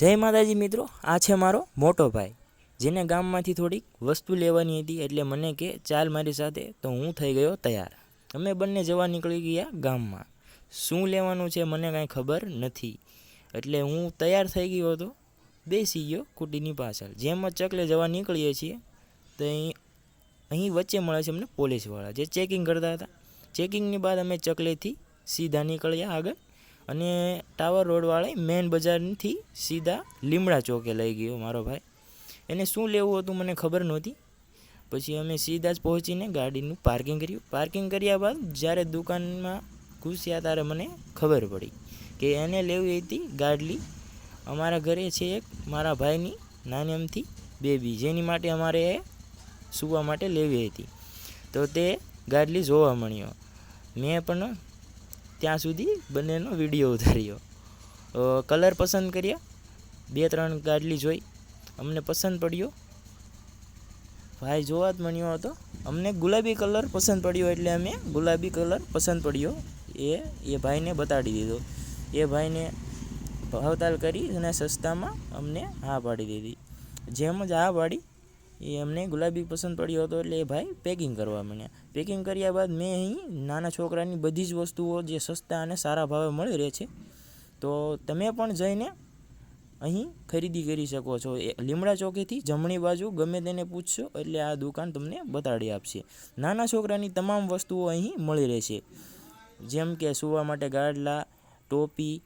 જય માતાજી મિત્રો, આ છે મારો મોટો ભાઈ, જેને ગામમાંથી થોડીક વસ્તુ લેવાની હતી એટલે મને કે ચાલ મારી સાથે તો હું થઈ ગયો તૈયાર. અમે બંને જવા નીકળી ગયા ગામમાં. શું લેવાનું છે મને કાંઈ ખબર નથી. એટલે હું તૈયાર થઈ ગયો હતો, બેસી ગયો કુટીની પાછળ. જેમ ચકલે જવા નીકળીએ છીએ, તો અહીં અહીં વચ્ચે મળે છે અમને પોલીસવાળા, જે ચેકિંગ કરતા હતા. ચેકિંગની બાદ અમે ચકલેથી સીધા નીકળ્યા આગળ. અને ટાવર રોડવાળા મેન બજારથી સીધા લીમડા ચોકે લઈ ગયો મારો ભાઈ. એને શું લેવું હતું મને ખબર નહોતી. પછી અમે સીધા જ પહોંચીને ગાડીનું પાર્કિંગ કર્યું. પાર્કિંગ કર્યા બાદ જ્યારે દુકાનમાં ઘૂસ્યા ત્યારે મને ખબર પડી કે એને લેવી હતી ગાડલી. અમારા ઘરે છે એક મારા ભાઈની નાની એમથી બેબી, જેની માટે અમારે સૂવા માટે લેવી હતી. તો તે ગાડલી જોવા મળ્યો. મેં પણ ત્યાં સુધી બંનેનો વીડિયો ઉતાર્યો. કલર પસંદ કર્યા. બે ત્રણ ગાડલી જોઈ. અમને પસંદ પડ્યો. ભાઈ જોવા જ મળ્યો હતો. અમને ગુલાબી કલર પસંદ પડ્યો એટલે અમે ગુલાબી કલર પસંદ પડ્યો. એ એ ભાઈને બતાડી દીધો. એ ભાઈને ભાવતાલ કરી અને સસ્તામાં અમને હા પાડી દીધી. જેમ જ હા પાડી એ અમને ગુલાબી પસંદ પડ્યો હતો એટલે એ ભાઈ પેકિંગ કરવા માંડ્યા. પેકિંગ કર્યા બાદ મેં અહીં નાના છોકરાની બધી જ વસ્તુઓ જે સસ્તા અને સારા ભાવે મળી રહે છે, તો તમે પણ જઈને અહીં ખરીદી કરી શકો છો. લીમડા ચોકીથી જમણી બાજુ ગમે તેને પૂછશો એટલે આ દુકાન તમને બતાડી આપશે. નાના છોકરાની તમામ વસ્તુઓ અહીં મળી રહેશે. જેમ કે સૂવા માટે ગાડલા, ટોપી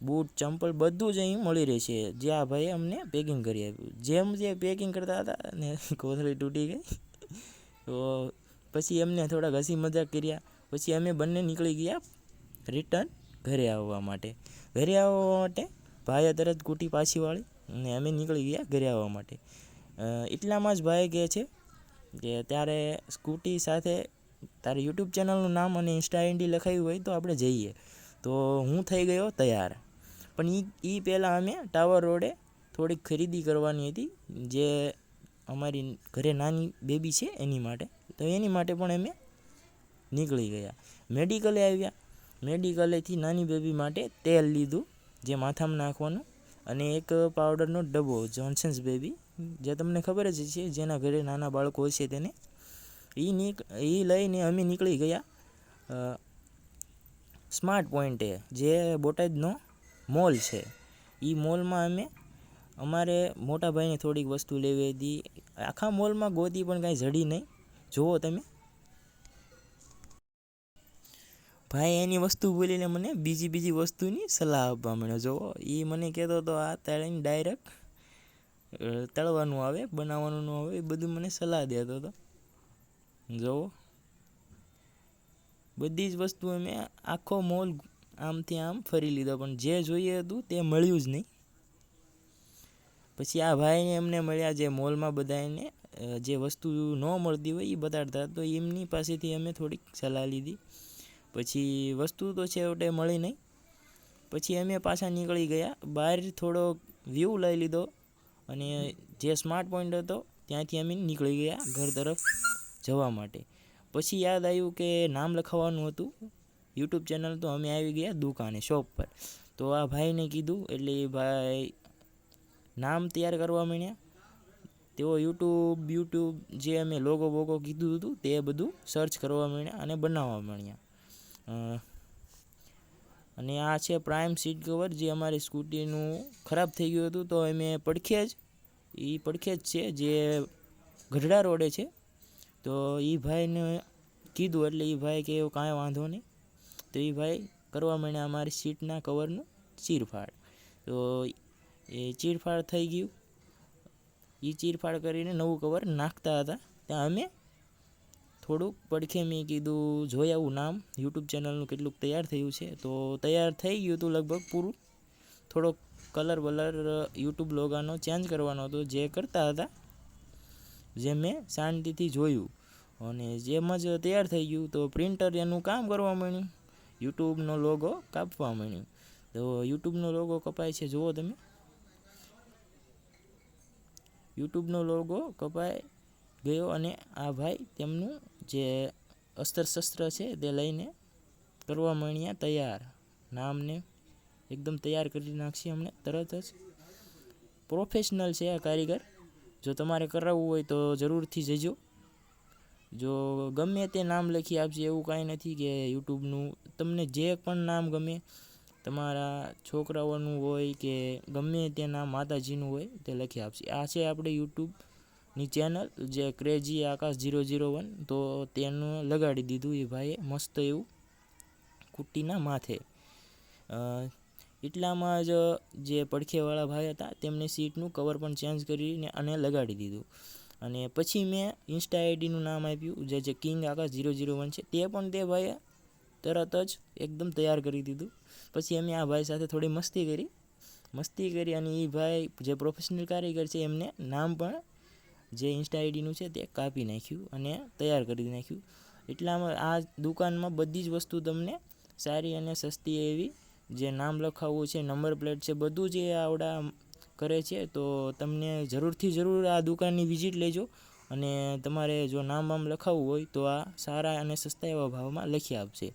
બૂટ, ચંપલ બધું જ અહીં મળી રહેશે. જે આ ભાઈએ અમને પેકિંગ કરી આપ્યું. જેમ જે પેકિંગ કરતા હતા ને કોથળી તૂટી ગઈ. તો પછી એમને થોડાક હસી મજાક કર્યા. પછી અમે બંને નીકળી ગયા રિટર્ન ઘરે આવવા માટે. ઘરે આવવા માટે ભાઈએ તરત કૂટી પાછી વાળી અને અમે નીકળી ગયા ઘરે આવવા માટે. એટલામાં જ ભાઈ કહે છે કે ત્યારે સ્કૂટી સાથે તારે યુટ્યુબ ચેનલનું નામ અને ઇન્સ્ટા આઈડી લખાયું હોય તો આપણે જઈએ. તો હું થઈ ગયો તૈયાર. પણ એ એ પહેલાં અમે ટાવર રોડે થોડીક ખરીદી કરવાની હતી, જે અમારી ઘરે નાની બેબી છે એની માટે. તો એની માટે પણ અમે નીકળી ગયા. મેડિકલે આવ્યા. મેડિકલેથી નાની બેબી માટે તેલ લીધું, જે માથામાં નાખવાનું, અને એક પાવડરનો ડબ્બો જોન્સન્સ બેબી જે તમને ખબર જ છે, જેના ઘરે નાના બાળકો હશે તેને. એ નીક એ લઈને અમે નીકળી ગયા સ્માર્ટ પોઈન્ટે જે બોટાદનો મોલ છે. એ મોલમાં અમે, અમારે મોટા ભાઈને થોડીક વસ્તુ લેવી હતી. આખા મોલમાં ગોતી પણ કાંઈ જડી નહીં. જુઓ તમે. ભાઈ, એની વસ્તુ બોલીને મને બીજી બીજી વસ્તુની સલાહ આપવા માંડ્યો. જુઓ એ મને કહેતો હતો, આ તળીને ડાયરેક્ટ તળવાનું આવે, બનાવવાનું ન આવે, એ બધું મને સલાહ દેતો હતો. જુઓ. બધી જ વસ્તુ અમે આખો મોલ આમથી આમ ફરી લીધો, પણ જે જોઈએ હતું તે મળ્યું જ નહીં. પછી આ ભાઈને એમને મળ્યા જે મોલમાં બધા એને જે વસ્તુ ન મળતી હોય એ બતાડતા તો એમની પાસેથી અમે થોડીક સલાહ લીધી. પછી વસ્તુ તો છેવટે મળી નહીં. પછી અમે પાછા નીકળી ગયા. બહાર થોડો વ્યૂ લઈ લીધો અને જે સ્માર્ટ પોઈન્ટ હતો ત્યાંથી અમે નીકળી ગયા ઘર તરફ જવા માટે. પછી યાદ આવ્યું કે નામ લખાવવાનું હતું. યુટ્યુબ ચેનલ તો અમે આવી ગયા દુકાને, શોપ પર. તો આ ભાઈને કીધું, એટલે એ ભાઈ નામ તૈયાર કરવા માંડ્યા. તેઓ યુટ્યુબ યુટ્યુબ જે અમે લોગો બોગો કીધું હતું, તે બધું સર્ચ કરવા માંડ્યા અને બનાવવા માંડ્યા. અને આ છે પ્રાઇમ સીટ કવર જે અમારી સ્કૂટીનું ખરાબ થઈ ગયું હતું, તો અમે પડખે જ. એ પડખે જ છે, જે ગઢડા રોડે છે. તો એ ભાઈને કીધું, એટલે એ ભાઈ કે એવું કાંઈ વાંધો નહીં. તો એ ભાઈ કરવા માંડ્યા અમારી સીટના કવરનું ચીરફાડ. તો એ ચીરફાડ થઈ ગયું. એ ચીરફાડ કરીને નવું કવર નાખતા હતા. ત્યાં અમે થોડુંક પડખે મેં કીધું, જોઈ આવું નામ. યુટ્યુબ ચેનલનું કેટલુંક તૈયાર થયું છે. તો તૈયાર થઈ ગયું હતું લગભગ પૂરું. થોડોક કલર બલર યુટ્યુબ લોગાનો ચેન્જ કરવાનો હતો જે કરતા હતા, જે મેં શાંતિથી જોયું. અને જેમ જ તૈયાર થઈ ગયું તો પ્રિન્ટર એનું કામ કરવા માંડ્યું. યુટ્યુબનો લોગો કાપવા માંડ્યો. તો યુટ્યુબનો લોગો કપાય છે, જુઓ તમે. યુટ્યુબનો લોગો કપાઈ ગયો અને આ ભાઈ તેમનું જે અસ્ત્ર શસ્ત્ર છે તે લઈને કરવા માંડ્યા તૈયાર. નામને એકદમ તૈયાર કરી નાખશે અમને, તરત જ. પ્રોફેશનલ છે આ કારીગર. જો તમારે કરાવવું હોય તો જરૂરથી જજો. જો ગમે તે નામ લખી આપશે એવું કાંઈ નથી કે યુટ્યુબનું. તમને જે પણ નામ ગમે, તમારા છોકરાઓનું હોય કે ગમે તે નામ માતાજીનું હોય, તે લખી આપશે આ છે આપણે યુટ્યુબની ચેનલ, જે crazy Akash zero zero one. તો તેનું લગાડી દીધું એ ભાઈએ, મસ્ત એવું, કુટ્ટીના માથે. એટલામાં જ જે પડખેવાળા ભાઈ હતા, તેમને સીટનું કવર પણ ચેન્જ કરીને અને લગાડી દીધું. અને પછી મેં ઇન્સ્ટા આઈડીનું નામ આપ્યું, જે જે king Akash zero zero one છે, તે પણ તે ભાઈએ તરત જ એકદમ તૈયાર કરી દીધું. પછી અમે આ ભાઈ સાથે થોડી મસ્તી કરી. મસ્તી કરી અને એ ભાઈ જે પ્રોફેશનલ કારીગર છે, એમને નામ પણ જે ઇન્સ્ટા આઈડીનું છે, તે કાપી નાખ્યું અને તૈયાર કરી નાખ્યું. એટલામાં આ દુકાનમાં બધી જ વસ્તુ તમને સારી અને સસ્તી એવી જે નામ લખાવવું છે, નંબર પ્લેટ છે, બધું જ આવડા કરે છે, તો તમને જરૂરથી જરૂર આ દુકાનની વિઝિટ લેજો. અને તમારે જો નામ આમ લખાવવું હોય, તો આ સારા અને સસ્તા એવા ભાવમાં લખી આપશે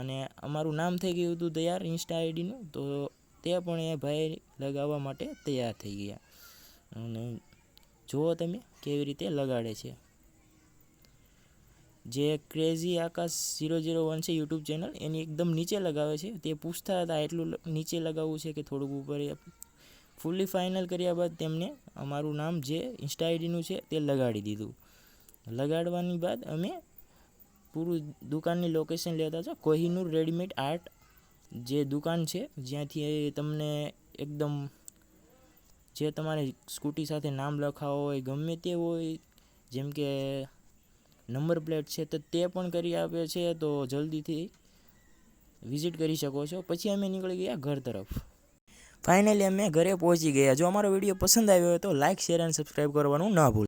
અને અમારું નામ થઈ ગયું હતું તૈયાર ઇન્સ્ટા આઈડીનું તો તે પણ એ ભાઈ લગાવવા માટે તૈયાર થઈ ગયા. અને જુઓ તમે કેવી રીતે લગાડે છે. જે crazy Akash zero zero one છે યુટ્યુબ ચેનલ એની એકદમ નીચે લગાવે છે. તે પૂછતા હતા એટલું નીચે લગાવવું છે કે થોડુંક ઉપર ફૂલ્લી ફાઇનલ કર્યા બાદ તેમને અમારું નામ જે ઇન્સ્ટા આઈડીનું છે તે લગાડી દીધું. લગાડવાની બાદ અમે પૂરું દુકાનની લોકેશન લેતા હતા. કોહિનૂર રેડીમેડ આર્ટ જે દુકાન છે, જ્યાંથી તમને એકદમ જે તમારે સ્કૂટી સાથે નામ લખાવો હોય, ગમે તે હોય, જેમ કે નંબર પ્લેટ છે, તો તે પણ કરી આપે છે, તો જલ્દીથી વિઝિટ કરી શકો છો. પછી અમે નીકળી ગયા ઘર તરફ. ફાઇનલી અમે ઘરે પહોંચી ગયા. જો અમારો વીડિયો પસંદ આવ્યો હોય તો લાઇક શેર અને સબસ્ક્રાઈબ કરવાનું ન ભૂલ.